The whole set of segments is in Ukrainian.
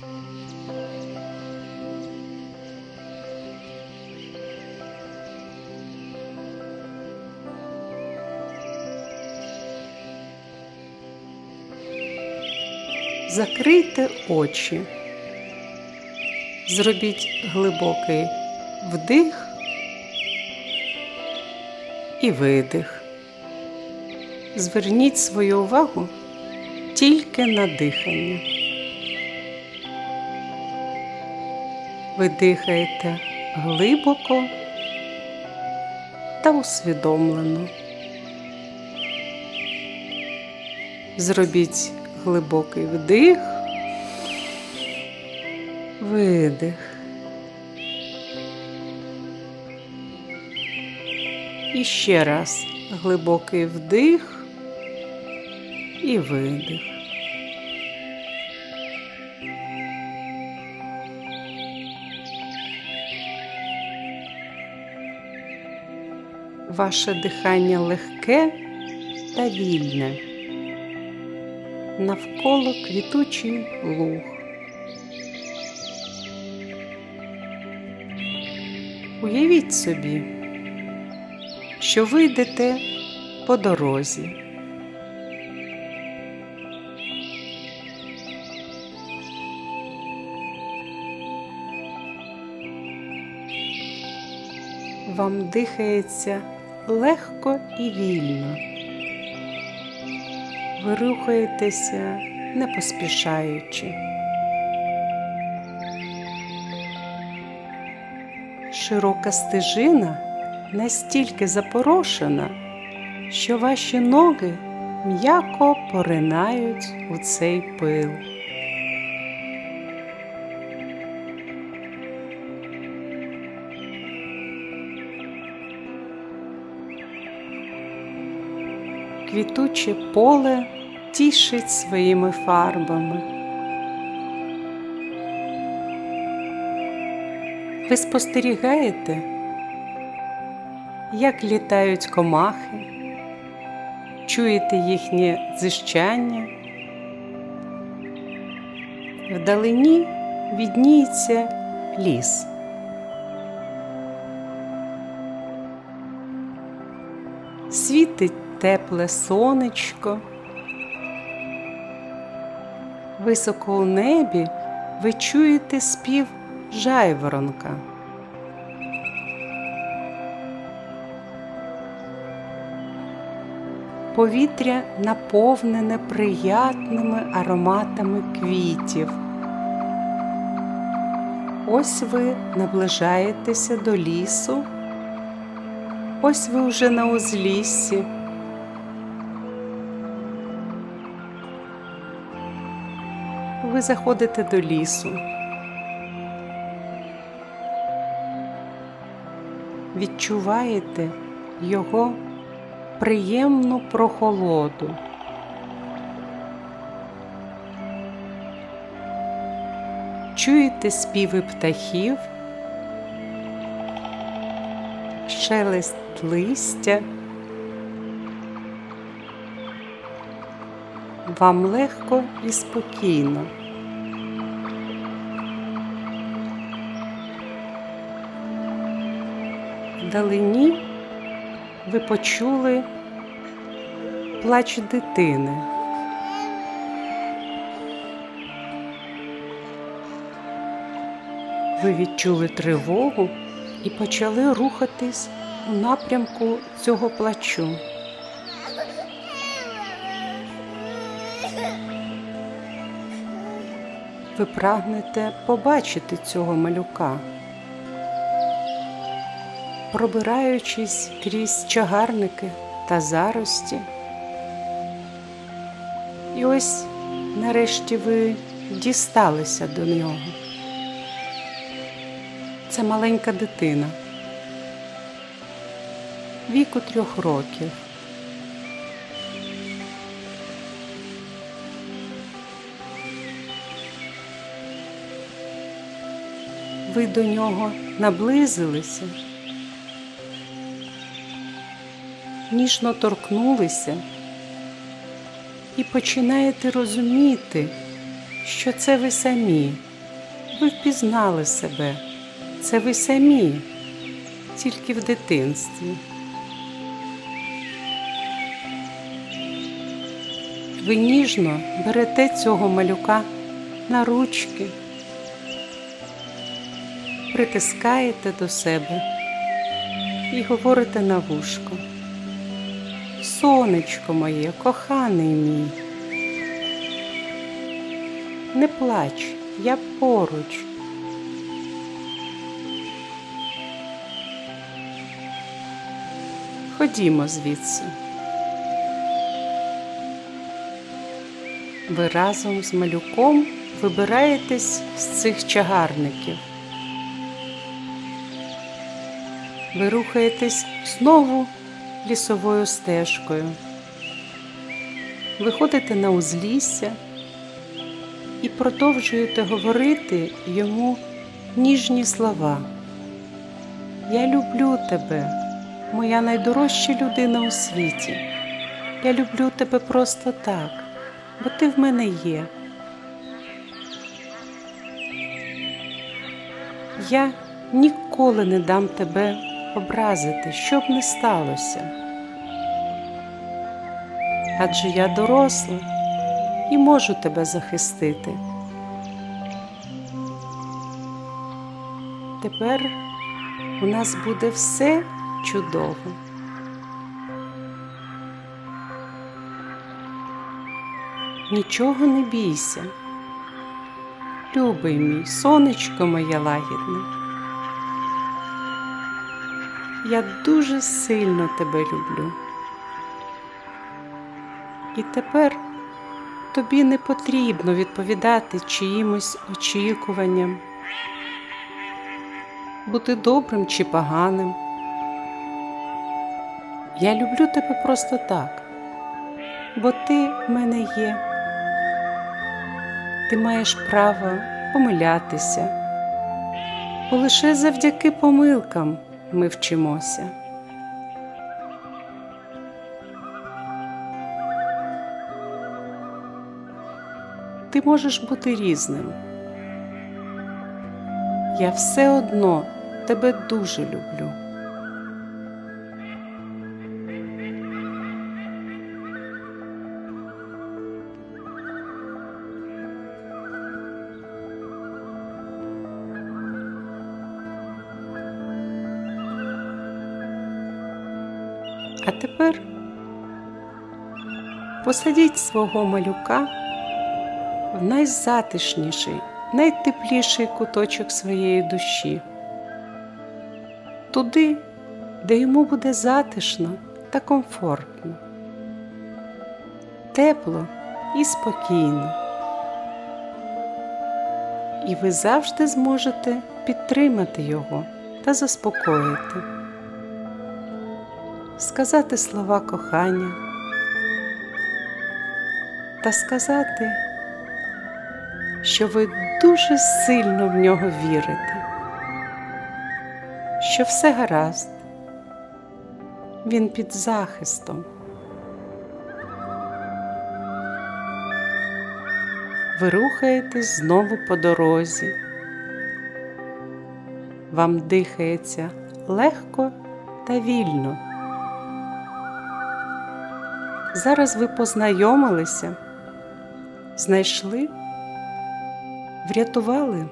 Закрийте очі. Зробіть глибокий вдих і видих. Зверніть свою увагу тільки на дихання. Ви дихаєте глибоко та усвідомлено. Зробіть глибокий вдих, видих. І ще раз глибокий вдих і видих. Ваше дихання легке та вільне. Навколо квітучий луг. Уявіть собі, що ви йдете по дорозі. Вам дихається легко і вільно. Ви рухаєтеся не поспішаючи. Широка стежина настільки запорошена, що ваші ноги м'яко поринають у цей пил. Квітуче поле тішить своїми фарбами. Ви спостерігаєте, як літають комахи, чуєте їхнє дзижчання. Вдалині відніється ліс. Світить тепле сонечко. Високо у небі ви чуєте спів жайворонка. Повітря наповнене приятними ароматами квітів. Ось ви наближаєтеся до лісу. Ось ви вже на узліссі. Ви заходите до лісу. Відчуваєте його приємну прохолоду. Чуєте співи птахів, шелест листя. Вам легко і спокійно. Вдалині ви почули плач дитини. Ви відчули тривогу і почали рухатись у напрямку цього плачу. Ви прагнете побачити цього малюка, пробираючись крізь чагарники та зарості. І ось нарешті ви дісталися до нього. Це маленька дитина віку трьох років. Ви до нього наблизилися, ніжно торкнулися і починаєте розуміти, що це ви самі. ви впізнали себе. Це ви самі, тільки в дитинстві. Ви ніжно берете цього малюка на ручки, притискаєте до себе і говорите на вушко. Сонечко моє, коханий мій. Не плач, я поруч. Ходімо звідси. Ви разом з малюком вибираєтесь з цих чагарників. Ви рухаєтесь знову лісовою стежкою. Виходите на узлісся і продовжуєте говорити йому ніжні слова. Я люблю тебе, моя найдорожча людина у світі. Я люблю тебе просто так, бо ти в мене є. Я ніколи не дам тебе образити, що б не сталося. Адже я доросла і можу тебе захистити. Тепер у нас буде все чудово. Нічого не бійся. Любий мій, сонечко моє лагідне. Я дуже сильно тебе люблю. І тепер тобі не потрібно відповідати чиїмось очікуванням, бути добрим чи поганим. Я люблю тебе просто так, бо ти в мене є. Ти маєш право помилятися, бо лише завдяки помилкам ми вчимося. Ти можеш бути різним. Я все одно тебе дуже люблю. А тепер посадіть свого малюка в найзатишніший, найтепліший куточок своєї душі, туди, де йому буде затишно та комфортно, тепло і спокійно. І ви завжди зможете підтримати його та заспокоїти, сказати слова кохання та сказати, що ви дуже сильно в нього вірите, що все гаразд, він під захистом. Ви рухаєтесь знову по дорозі. Вам дихається легко та вільно. Зараз ви познайомилися, знайшли, врятували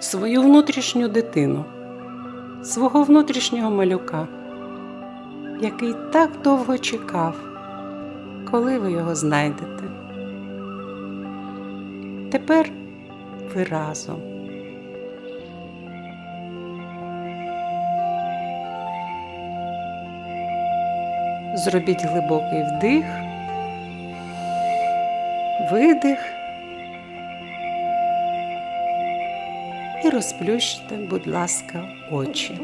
свою внутрішню дитину, свого внутрішнього малюка, який так довго чекав, коли ви його знайдете. Тепер ви разом. Зробіть глибокий вдих, видих і розплющте, будь ласка, очі.